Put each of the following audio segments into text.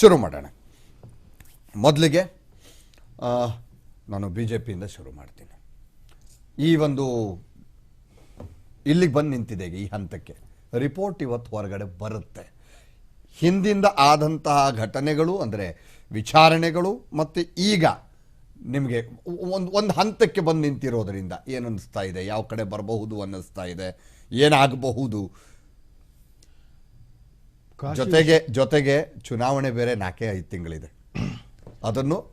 ಶುರು ಮಾಡೋಣ. ಮೊದಲಿಗೆ ನಾನು ಬಿ ಜೆ ಪಿಯಿಂದ ಶುರು ಮಾಡ್ತೀನಿ. ಈ ಒಂದು ಇಲ್ಲಿಗೆ ಬಂದು ನಿಂತಿದೆ ಈ ಹಂತಕ್ಕೆ. ರಿಪೋರ್ಟ್ ಇವತ್ತು ಹೊರಗಡೆ ಬರುತ್ತೆ. ಹಿಂದಿಂದ ಆದಂತಹ ಘಟನೆಗಳು ಅಂದರೆ ವಿಚಾರಣೆಗಳು ಮತ್ತು ಈಗ ನಿಮಗೆ ಒಂದು ಒಂದು ಹಂತಕ್ಕೆ ಬಂದು ನಿಂತಿರೋದರಿಂದ ಏನು ಇದೆ? ಯಾವ ಕಡೆ ಬರಬಹುದು ಅನ್ನಿಸ್ತಾ ಇದೆ? ಏನಾಗಬಹುದು? ಜೊತೆಗೆ ಜೊತೆಗೆ ಚುನಾವಣೆ ಬೇರೆ ನಾಲ್ಕೇ ಐದು ತಿಂಗಳಿದೆ. ಅದನ್ನು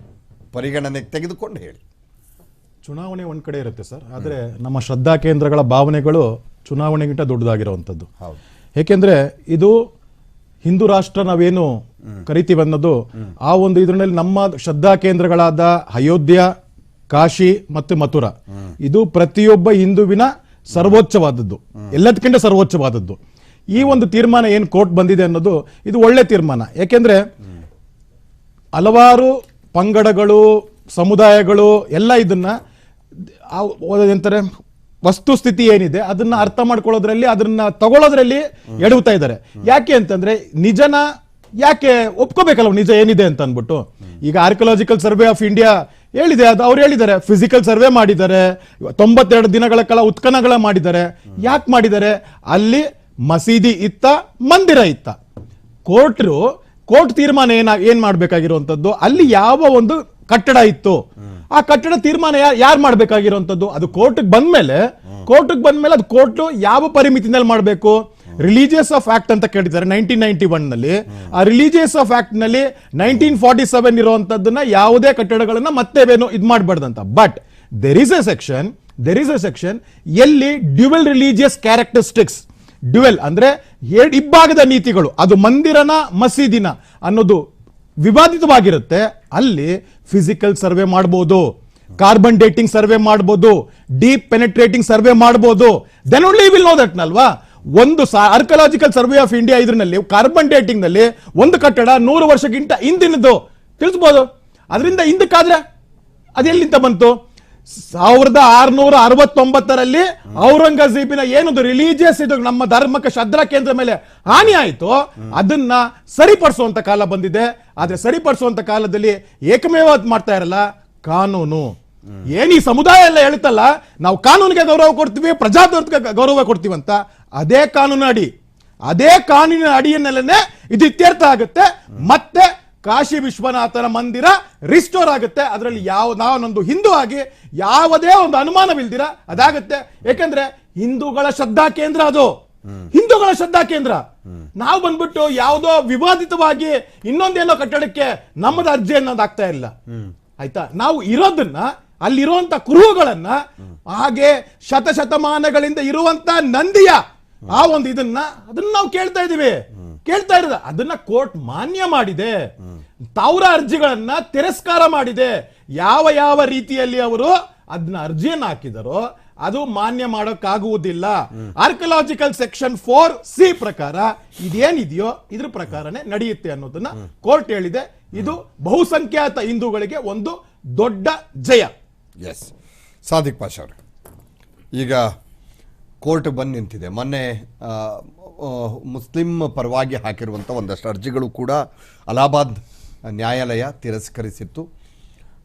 ಪರಿಗಣನೆಗೆ ತೆಗೆದುಕೊಂಡು ಹೇಳಿ. ಚುನಾವಣೆ ಒಂದು ಕಡೆ ಇರುತ್ತೆ ಸರ್. ಆದರೆ ನಮ್ಮ ಶ್ರದ್ಧಾ ಕೇಂದ್ರಗಳ ಭಾವನೆಗಳು ಚುನಾವಣೆಗಿಂತ ದೊಡ್ಡದಾಗಿರುವಂಥದ್ದು. ಏಕೆಂದ್ರೆ ಇದು ಹಿಂದೂ ರಾಷ್ಟ್ರ ನಾವೇನು ಕರಿತೀವಿ ಅನ್ನೋದು ಆ ಒಂದು ಇದರಲ್ಲಿ ನಮ್ಮ ಶ್ರದ್ಧಾ ಕೇಂದ್ರಗಳಾದ ಅಯೋಧ್ಯ ಕಾಶಿ ಮತ್ತು ಮಥುರಾ. ಇದು ಪ್ರತಿಯೊಬ್ಬ ಹಿಂದುವಿನ ಸರ್ವೋಚ್ಚವಾದದ್ದು. ಎಲ್ಲದಕ್ಕಿಂತ ಸರ್ವೋಚ್ಚವಾದದ್ದು. ಈ ಒಂದು ತೀರ್ಮಾನ ಏನು ಕೋರ್ಟ್ ಬಂದಿದೆ ಅನ್ನೋದು ಇದು ಒಳ್ಳೆ ತೀರ್ಮಾನ. ಯಾಕೆಂದ್ರೆ ಹಲವಾರು ಪಂಗಡಗಳು, ಸಮುದಾಯಗಳು ಎಲ್ಲ ಇದನ್ನ ಎಂತಾರೆ ವಸ್ತುಸ್ಥಿತಿ ಏನಿದೆ ಅದನ್ನ ಅರ್ಥ ಮಾಡ್ಕೊಳ್ಳೋದ್ರಲ್ಲಿ, ಅದನ್ನ ತಗೊಳ್ಳೋದ್ರಲ್ಲಿ ಎಡವುತ್ತಾ ಇದ್ದಾರೆ. ಯಾಕೆ ಅಂತಂದ್ರೆ ನಿಜನ ಯಾಕೆ ಒಪ್ಕೋಬೇಕಲ್ಲ ನಿಜ ಏನಿದೆ ಅಂತ ಅಂದ್ಬಿಟ್ಟು. ಈಗ ಆರ್ಕಿಯಾಲಜಿಕಲ್ ಸರ್ವೆ ಆಫ್ ಇಂಡಿಯಾ ಹೇಳಿದೆ, ಅದು ಅವ್ರು ಹೇಳಿದ್ದಾರೆ ಫಿಸಿಕಲ್ ಸರ್ವೆ ಮಾಡಿದ್ದಾರೆ, ತೊಂಬತ್ತೆರಡು ದಿನಗಳ ಕಾಲ ಉತ್ಖನಗಳ ಮಾಡಿದ್ದಾರೆ. ಯಾಕೆ ಮಾಡಿದ್ದಾರೆ? ಅಲ್ಲಿ ಮಸೀದಿ ಇತ್ತ, ಮಂದಿರ ಇತ್ತ. ಕೋರ್ಟ್ರು, ಕೋರ್ಟ್ ತೀರ್ಮಾನ ಏನ, ಏನ್ ಮಾಡ್ಬೇಕಾಗಿರುವಂತದ್ದು ಅಲ್ಲಿ ಯಾವ ಒಂದು ಕಟ್ಟಡ ಇತ್ತು, ಆ ಕಟ್ಟಡ ತೀರ್ಮಾನ ಯಾರು ಮಾಡ್ಬೇಕಾಗಿರುವಂತದ್ದು ಅದು ಕೋರ್ಟ್ ಬಂದ್ಮೇಲೆ ಕೋರ್ಟ್ ಬಂದ್ಮೇಲೆ ಅದು ಕೋರ್ಟ್ ಯಾವ ಪರಿಮಿತಿನಲ್ಲಿ ಮಾಡಬೇಕು? ರಿಲಿಜಿಯಸ್ ಆಫ್ ಆಕ್ಟ್ ಅಂತ ಕೇಳಿದ್ದಾರೆ ನೈನ್ಟೀನ್ ನೈನ್ಟಿ ಒನ್ನಲ್ಲಿ ಆ ರಿಲಿಜಿಯಸ್ ಆಫ್ ಆಕ್ಟ್ನಲ್ಲಿ ನೈನ್ಟೀನ್ ಫಾರ್ಟಿ ಸೆವೆನ್ ಇರುವಂತದ್ದನ್ನ ಯಾವುದೇ ಕಟ್ಟಡಗಳನ್ನ ಮತ್ತೆ ಏನು ಇದು ಮಾಡಬಾರ್ದಂತ. But there is a section there is a section ಎಲ್ಲಿ ಡ್ಯುಯಲ್ ರಿಲಿಜಿಯಸ್ ಕ್ಯಾರೆಕ್ಟರಿಸ್ಟಿಕ್ಸ್ ಡ್ಯುವೆಲ್ ಅಂದ್ರೆ ಇಬ್ಬಾಗದ ನೀತಿಗಳು. ಅದು ಮಂದಿರನ ಮಸೀದಿನ ಅನ್ನೋದು ವಿವಾದಿತವಾಗಿರುತ್ತೆ. ಅಲ್ಲಿ ಫಿಸಿಕಲ್ ಸರ್ವೆ ಮಾಡಬಹುದು ಕಾರ್ಬನ್ ಡೇಟಿಂಗ್ ಸರ್ವೆ ಮಾಡಬಹುದು ಡೀಪ್ ಪೆನೆಟ್ರೇಟಿಂಗ್ ಸರ್ವೆ ಮಾಡಬಹುದು then only will know that ನಲ್ವಾ? ಒಂದು ಆರ್ಕಲಾಜಿಕಲ್ ಸರ್ವೆ ಆಫ್ ಇಂಡಿಯಾ ಇದ್ರಲ್ಲಿ ಕಾರ್ಬನ್ ಡೇಟಿಂಗ್ನಲ್ಲಿ ಒಂದು ಕಟ್ಟಡ ನೂರು ವರ್ಷಕ್ಕಿಂತ ಹಿಂದಿನದು ತಿಳಿಸ್ಬೋದು? ಅದರಿಂದ ಹಿಂದಕ್ಕಾದ್ರೆ? ಅದೆಲ್ಲಿಂದ ಬಂತು? ಸಾವಿರದ ಆರ್ನೂರ ಅರವತ್ತೊಂಬತ್ತರಲ್ಲಿ ಔರಂಗಜೀಬಿನ ಏನೊಂದು ರಿಲಿಜಿಯಸ್ ಇದು ನಮ್ಮ ಧರ್ಮಕ್ಕೆ ಶ್ರದ್ಧಾ ಕೇಂದ್ರ ಮೇಲೆ ಹಾನಿ ಆಯಿತು, ಅದನ್ನ ಸರಿಪಡಿಸುವಂತ ಕಾಲ ಬಂದಿದೆ. ಆದ್ರೆ ಸರಿಪಡಿಸುವಂತ ಕಾಲದಲ್ಲಿ ಏಕಮೇವಾದ್ ಮಾಡ್ತಾ ಇರಲ್ಲ, ಕಾನೂನು. ಏನ್ ಈ ಸಮುದಾಯ ಎಲ್ಲ ಹೇಳ್ತಲ್ಲ ನಾವು ಕಾನೂನಿಗೆ ಗೌರವ ಕೊಡ್ತೀವಿ ಪ್ರಜಾತಂತ್ರಕ್ಕೆ ಗೌರವ ಕೊಡ್ತೀವಿ ಅಂತ. ಅದೇ ಕಾನೂನು ಅಡಿ. ಅದೇ ಕಾನೂನಿನ ಅಡಿಯನ್ನೆಲ್ಲನೆ ಇದು ಇತ್ಯರ್ಥ ಆಗುತ್ತೆ. ಮತ್ತೆ ಕಾಶಿ ವಿಶ್ವನಾಥನ ಮಂದಿರ ರಿಸ್ಟೋರ್ ಆಗುತ್ತೆ. ಅದರಲ್ಲಿ ಯಾವ ನಾವೊಂದು ಹಿಂದೂ ಆಗಿ ಯಾವುದೇ ಒಂದು ಅನುಮಾನವಿಲ್ದಿರ ಅದಾಗುತ್ತೆ. ಯಾಕಂದ್ರೆ ಹಿಂದೂಗಳ ಶ್ರದ್ಧಾ ಕೇಂದ್ರ ಅದು. ಹಿಂದೂಗಳ ಶ್ರದ್ಧಾ ಕೇಂದ್ರ. ನಾವು ಬಂದ್ಬಿಟ್ಟು ಯಾವುದೋ ವಿವಾದಿತವಾಗಿ ಇನ್ನೊಂದೇನೋ ಕಟ್ಟಡಕ್ಕೆ ನಮ್ಮದ ಅರ್ಜಿ ಅನ್ನೋದು ಆಗ್ತಾ ಇಲ್ಲ. ಆಯ್ತಾ? ನಾವು ಇರೋದನ್ನ, ಅಲ್ಲಿರುವಂತ ಕುರುಹುಗಳನ್ನ, ಹಾಗೆ ಶತಶತಮಾನಗಳಿಂದ ಇರುವಂತ ನಂದಿಯ ಆ ಒಂದು ಇದನ್ನ ಅದನ್ನ ನಾವು ಕೇಳ್ತಾ ಇದೀವಿ ಕೇಳ್ತಾ ಇರೋದ. ಅದನ್ನ ಕೋರ್ಟ್ ಮಾನ್ಯ ಮಾಡಿದೆ. ತಾವ್ರ ಅರ್ಜಿಗಳನ್ನ ತಿರಸ್ಕಾರ ಮಾಡಿದೆ. ಯಾವ ಯಾವ ರೀತಿಯಲ್ಲಿ ಅವರು ಅದನ್ನ ಅರ್ಜಿಯನ್ನು ಹಾಕಿದರೋ ಅದು ಮಾನ್ಯ ಮಾಡೋಕ್ಕಾಗುವುದಿಲ್ಲ. ಆರ್ಕಿಯಾಲಜಿಕಲ್ ಸೆಕ್ಷನ್ ಫೋರ್ ಸಿ ಪ್ರಕಾರ ಇದೇನಿದೆಯೋ ಇದ್ರ ಪ್ರಕಾರನೇ ನಡೆಯುತ್ತೆ ಅನ್ನೋದನ್ನ ಕೋರ್ಟ್ ಹೇಳಿದೆ. ಇದು ಬಹುಸಂಖ್ಯಾತ ಹಿಂದೂಗಳಿಗೆ ಒಂದು ದೊಡ್ಡ ಜಯ. ಎಸ್ ಸಾದಿಕ್ ಪಾಷ ಅವರು, ಈಗ ಕೋರ್ಟ್ ಬಂದು ನಿಂತಿದೆ. ಮೊನ್ನೆ ಮುಸ್ಲಿಂ ಪರವಾಗಿ ಹಾಕಿರುವಂಥ ಒಂದಷ್ಟು ಅರ್ಜಿಗಳು ಕೂಡ ಅಲಹಾಬಾದ್ ನ್ಯಾಯಾಲಯ ತಿರಸ್ಕರಿಸಿತ್ತು.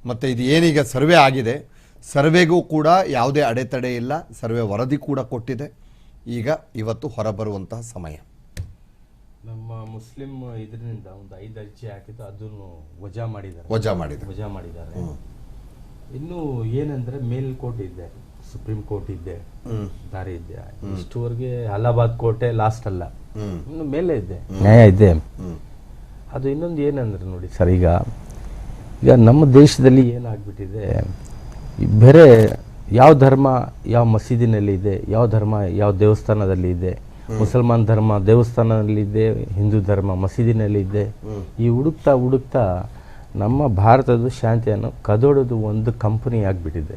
ಮತ್ತು ಇದು ಏನೀಗ ಸರ್ವೆ ಆಗಿದೆ. ಸರ್ವೆಗೂ ಕೂಡ ಯಾವುದೇ ಅಡೆತಡೆ ಇಲ್ಲ. ಸರ್ವೆ ವರದಿ ಕೂಡ ಕೊಟ್ಟಿದೆ. ಈಗ ಇವತ್ತು ಹೊರಬರುವಂತಹ ಸಮಯ. ನಮ್ಮ ಮುಸ್ಲಿಂ ಇದರಿಂದ ಒಂದು ಐದು ಅರ್ಜಿ ಹಾಕಿದ್ದು ಅದನ್ನು ವಜಾ ಮಾಡಿದ್ದಾರೆ. ವಜಾ ಮಾಡಿದ್ದಾರೆ. ವಜಾ ಮಾಡಿದ್ದಾರೆ. ಇನ್ನು ಏನಂದ್ರೆ ಮೇಲ್ಕೋರ್ಟ್ ಇದೆ ಸುಪ್ರೀಂ ಕೋರ್ಟ್ ಇದೆ ದಾರಿ ಇದೆ. ಇಷ್ಟುವರೆಗೆ ಅಲಹಾಬಾದ್ ಕೋಟೆ ಲಾಸ್ಟ್ ಅಲ್ಲ. ಇನ್ನು ಮೇಲೆ ಇದೆ. ನ್ಯಾಯ ಇದೆ. ಅದು ಇನ್ನೊಂದು ಏನಂದ್ರೆ ನೋಡಿ ಸರ್ ಈಗ ಈಗ ನಮ್ಮ ದೇಶದಲ್ಲಿ ಏನಾಗ್ಬಿಟ್ಟಿದೆ ಬೇರೆ ಯಾವ ಧರ್ಮ ಯಾವ ಮಸೀದಿನಲ್ಲಿ ಇದೆ ಯಾವ ಧರ್ಮ ಯಾವ ದೇವಸ್ಥಾನದಲ್ಲಿ ಇದೆ ಮುಸಲ್ಮಾನ್ ಧರ್ಮ ದೇವಸ್ಥಾನದಲ್ಲಿ ಇದೆ ಹಿಂದೂ ಧರ್ಮ ಮಸೀದಿನಲ್ಲಿ ಇದೆ ಈ ಹುಡುಕ್ತಾ ಹುಡುಕ್ತಾ ನಮ್ಮ ಭಾರತದ ಶಾಂತಿಯನ್ನು ಕದೋಡೋದು ಒಂದು ಕಂಪನಿ ಆಗಿಬಿಟ್ಟಿದೆ.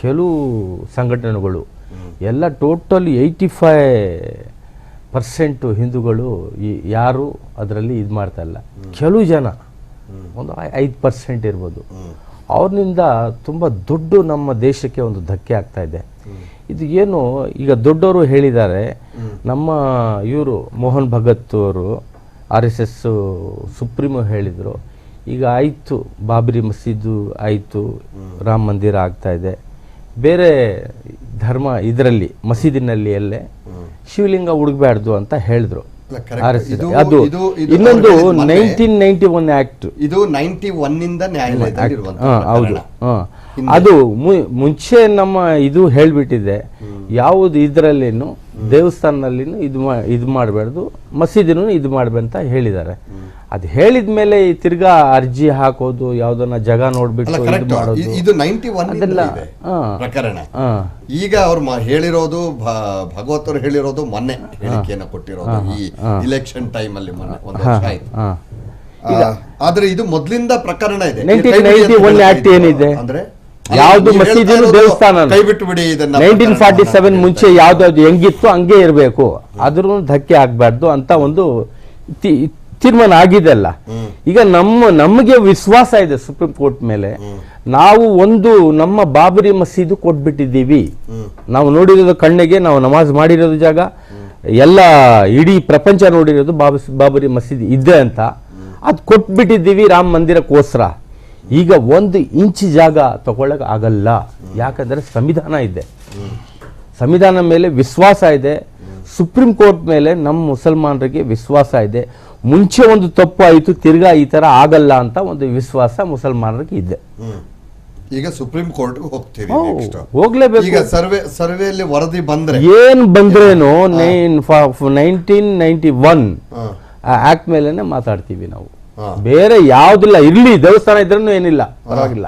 ಕೆಲವು ಸಂಘಟನೆಗಳು ಎಲ್ಲ ಟೋಟಲ್ ಏಯ್ಟಿ ಫೈ ಪರ್ಸೆಂಟು ಹಿಂದೂಗಳು ಈ ಯಾರು ಅದರಲ್ಲಿ ಇದು ಮಾಡ್ತಾ ಇಲ್ಲ. ಕೆಲವು ಜನ ಒಂದು ಐದು ಪರ್ಸೆಂಟ್ ಇರ್ಬೋದು. ಅವ್ರನಿಂದ ತುಂಬ ದುಡ್ಡು ನಮ್ಮ ದೇಶಕ್ಕೆ ಒಂದು ಧಕ್ಕೆ ಆಗ್ತಾ ಇದೆ. ಇದು ಏನು ಈಗ ದೊಡ್ಡವರು ಹೇಳಿದ್ದಾರೆ ನಮ್ಮ ಇವರು ಮೋಹನ್ ಭಗತ್ ಅವರು ಆರ್ ಎಸ್ ಎಸ್ ಸುಪ್ರೀಮು ಹೇಳಿದರು. ಈಗ ಆಯಿತು ಬಾಬರಿ ಮಸೀದು ಆಯಿತು ರಾಮ ಮಂದಿರ ಆಗ್ತಾ ಇದೆ. ಬೇರೆ ಧರ್ಮ ಇದರಲ್ಲಿ ಮಸೀದಿನಲ್ಲಿ ಅಲ್ಲೇ ಶಿವಲಿಂಗ ಹುಡುಗಬಾರ್ದು ಅಂತ ಹೇಳಿದ್ರು. ಅದು ಇನ್ನೊಂದು ನೈನ್ಟೀನ್ ನೈನ್ಟಿ ಒನ್ ಆಕ್ಟ್. ಇದು ನೈಂಟಿ ಒನ್ ಹೌದು. ಅದು ಮುಂಚೆ ನಮ್ಮ ಇದು ಹೇಳ್ಬಿಟ್ಟಿದೆ. ಯಾವುದು ಇದರಲ್ಲಿನು ದೇವಸ್ಥಾನದಲ್ಲಿನೂ ಇದು ಇದು ಮಾಡಬಾರ್ದು ಮಸೀದಿನೂ ಇದು ಅಂತ ಹೇಳಿದ್ದಾರೆ. ಅದು ಹೇಳಿದ ಮೇಲೆ ಈ ತಿರ್ಗಾ ಅರ್ಜಿ ಹಾಕೋದು ಯಾವ್ದನ್ನ ಜಗ ನೋಡ್ಬಿಟ್ಟು ಇದು ಮಾಡೋದು. ಇದು ನೈಂಟಿ ಒನ್. ಪ್ರಕರಣ. ಈಗ ಅವ್ರು ಹೇಳಿರೋದು ಭ- ಭಗವತರು ಹೇಳಿರೋದು ಮೊನ್ನೆ. ಹೇಳಿಕೆಯನ್ನು ಕೊಟ್ಟಿರೋದು ಈ ಇಲೆಕ್ಷನ್ ಟೈಮ್ ಅಲ್ಲಿ ಮೊನ್ನೆ ಒಂದು ವರ್ಷ ಆಯ್ತು. ಆದ್ರೆ ಇದು ಮೊದ್ಲಿಂದ ಪ್ರಕರಣ ಇದೆ. ಆಕ್ಟ್ ಏನಿದೆ? ಅಂದ್ರೆ ಯಾವ್ದು ಮಸೀದಿ ದೇವಸ್ಥಾನ ನೈನ್ಟೀನ್ ಫಾರ್ಟಿ ಸೆವೆನ್ ಮುಂಚೆ ಯಾವ್ದಾವ್ದು ಹೆಂಗಿತ್ತು ಹಂಗೆ ಇರಬೇಕು. ಅದ್ರೂ ಧಕ್ಕೆ ಆಗ್ಬಾರ್ದು ಅಂತ ಒಂದು ತೀರ್ಮಾನ ಆಗಿದೆ ಅಲ್ಲ. ಈಗ ನಮ್ಮ ನಮಗೆ ವಿಶ್ವಾಸ ಇದೆ ಸುಪ್ರೀಂ ಕೋರ್ಟ್ ಮೇಲೆ. ನಾವು ಒಂದು ನಮ್ಮ ಬಾಬರಿ ಮಸೀದು ಕೊಟ್ಬಿಟ್ಟಿದ್ದೀವಿ. ನಾವು ನೋಡಿರೋದು ಕಣ್ಣಿಗೆ ನಾವು ನಮಾಜ್ ಮಾಡಿರೋದು ಜಾಗ. ಎಲ್ಲ ಇಡೀ ಪ್ರಪಂಚ ನೋಡಿರೋದು ಬಾಬರಿ ಮಸೀದಿ ಇದೆ ಅಂತ. ಅದು ಕೊಟ್ಬಿಟ್ಟಿದ್ದೀವಿ ರಾಮ ಮಂದಿರಕ್ಕೋಸ್ಕರ. ಈಗ ಒಂದು ಇಂಚ್ ಜಾಗ ತಗೊಳ್ಳಕ್ ಆಗಲ್ಲ. ಯಾಕಂದ್ರೆ ಸಂವಿಧಾನ ಇದೆ. ಸಂವಿಧಾನ ಮೇಲೆ ವಿಶ್ವಾಸ ಇದೆ. ಸುಪ್ರೀಂ ಕೋರ್ಟ್ ಮೇಲೆ ನಮ್ಮ ಮುಸಲ್ಮಾನರಿಗೆ ವಿಶ್ವಾಸ ಇದೆ. ಮುಂಚೆ ಒಂದು ತಪ್ಪು ಆಯಿತು ತಿರ್ಗಾ ಈ ತರ ಆಗಲ್ಲ ಅಂತ ಒಂದು ವಿಶ್ವಾಸ ಮುಸಲ್ಮಾನರಿಗೆ ಇದೆ. ಈಗ ಸುಪ್ರೀಂ ಕೋರ್ಟ್ ಹೋಗ್ತೀವಿ. ಹೋಗ್ಲೇಬೇಕು. ಈಗ ಸರ್ವೆ ಸರ್ವೆಯಲ್ಲಿ ವರದಿ ಬಂದ್ರೆ. ಏನ್ ಬಂದ್ರೇನು ನೈನ್ಟೀನ್ ನೈನ್ಟಿ ಒನ್. ಹಾ. ಆಕ್ಟ್ ಮೇಲೆನೆ ಮಾತಾಡ್ತೀವಿ ನಾವು. ಬೇರೆ ಯಾವ್ದಿಲ್ಲ ಇರ್ಲಿ ದೇವಸ್ಥಾನ ಇದ್ರೂ ಏನಿಲ್ಲ ಪರವಾಗಿಲ್ಲ.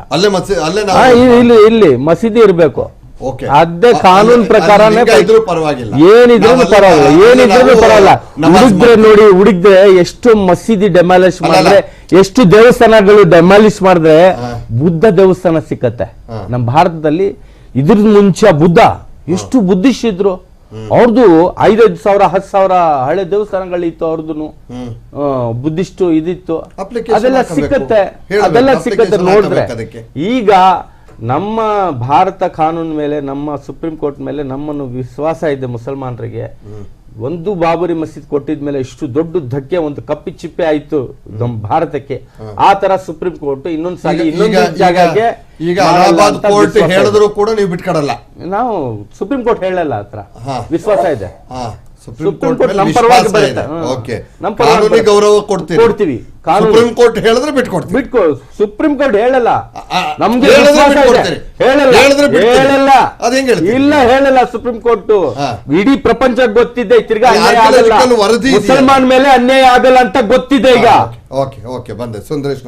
ಅಲ್ಲೇ ಅಲ್ಲೇ ಇಲ್ಲಿ ಮಸೀದಿ ಇರಬೇಕು. ಅದೇ ಕಾನೂನು ಪ್ರಕಾರನೇ ಪರವಾಗಿಲ್ಲ. ಏನಿದ್ರು ಪರವಾಗಿಲ್ಲ. ಏನಿದ್ರು ಪರವಾಗಿಲ್ಲ. ಹುಡುಗ್ರೆ ನೋಡಿ ಹುಡುಗ್ರೆ ಎಷ್ಟು ಮಸೀದಿ ಡೆಮಾಲಿಶ್ ಮಾಡಿದ್ರೆ ಎಷ್ಟು ದೇವಸ್ಥಾನಗಳು ಡೆಮಾಲಿಶ್ ಮಾಡಿದ್ರೆ ಬುದ್ಧ ದೇವಸ್ಥಾನ ಸಿಕ್ಕತ್ತೆ. ನಮ್ಮ ಭಾರತದಲ್ಲಿ ಇದ್ರ ಮುಂಚೆ ಬುದ್ಧ ಎಷ್ಟು ಬುದ್ಧಿಸ್ಟ್ ಇದ್ರು ಅವ್ರದ್ದು ಐದೈದು ಸಾವಿರ ಹತ್ತು ಸಾವಿರ ಹಳೆ ದೇವಸ್ಥಾನಗಳಿತ್ತು ಅವ್ರದ್ದು ಬುದ್ಧಿಸ್ಟ್ ಇದಿತ್ತು. ಅದೆಲ್ಲ. ಸಿಕ್ಕತ್ತೆ. ಅದೆಲ್ಲ ಸಿಕ್ಕತ್ತೆ ನೋಡಿದ್ರೆ. ಈಗ ನಮ್ಮ ಭಾರತ ಕಾನೂನು ಮೇಲೆ ನಮ್ಮ ಸುಪ್ರೀಂ ಕೋರ್ಟ್ ಮೇಲೆ ನಮ್ಮನ್ನು ವಿಶ್ವಾಸ ಇದೆ ಮುಸಲ್ಮಾನರಿಗೆ. ಒಂದು ಬಾಬರಿ ಮಸೀದ್ ಕೊಟ್ಟಿದ ಮೇಲೆ ಇಷ್ಟು ದೊಡ್ಡ ಧಕ್ಕೆ ಒಂದು ಕಪ್ಪಿ ಚಿಪ್ಪೆ ಆಯ್ತು ನಮ್ಮ ಭಾರತಕ್ಕೆ. ಆ ತರ ಸುಪ್ರೀಂ ಕೋರ್ಟ್ ಇನ್ನೊಂದ್ ಈಗ ಸಲ ಈಗ ಇನ್ನೊಂದು ಜಾಗಕ್ಕೆ ಈಗ ಅಲಹಾಬಾದ್ ಕೋರ್ಟ್ ಹೇಳಿದ್ರು ಕೂಡ ನೀವು ಬಿಟ್ಕೊಡಲ್ಲ. ನಾವು ಸುಪ್ರೀಂ ಕೋರ್ಟ್ ಹೇಳಲ್ಲ ಹತ್ರ. ವಿಶ್ವಾಸ ಇದೆ. ಸುಪ್ರೀಂ ಕೋರ್ಟ್ ನಮ್ಮ ಪರವಾಗಿ ಬರುತ್ತೆ. ಓಕೆ. ನಮ್ಮ ಪರವಾಗಿ ಗೌರವ ಕೊಡ್ತೀವಿ. ಕೊಡ್ತೀವಿ. ಸುಪ್ರೀಂ ಕೋರ್ಟ್ ಹೇಳಿದ್ರೆ ಬಿಟ್ಕೊಡ್ತೀವಿ. ಬಿಟ್ಕೊ ಸುಪ್ರೀಂ ಕೋರ್ಟ್ ಹೇಳಲ್ಲ. ನಮ್ಗೆ. ಹೇಳಲ್ಲ. ಹೇಳಲ್ಲ. ಇಲ್ಲ ಹೇಳಲ್ಲ ಸುಪ್ರೀಂ ಕೋರ್ಟ್. ಇಡೀ ಪ್ರಪಂಚ ಗೊತ್ತಿದೆ. ತಿರ್ಗಾ ಅನ್ಯಾಯ ಆಗಲ್ಲ. ಮುಸಲ್ಮಾನ್ ಮೇಲೆ ಅನ್ಯಾಯ ಆಗಲ್ಲ ಅಂತ ಗೊತ್ತಿದೆ ಈಗ. ಓಕೆ ಓಕೆ ಬಂದೆ. ಸುಂದರೇಶ್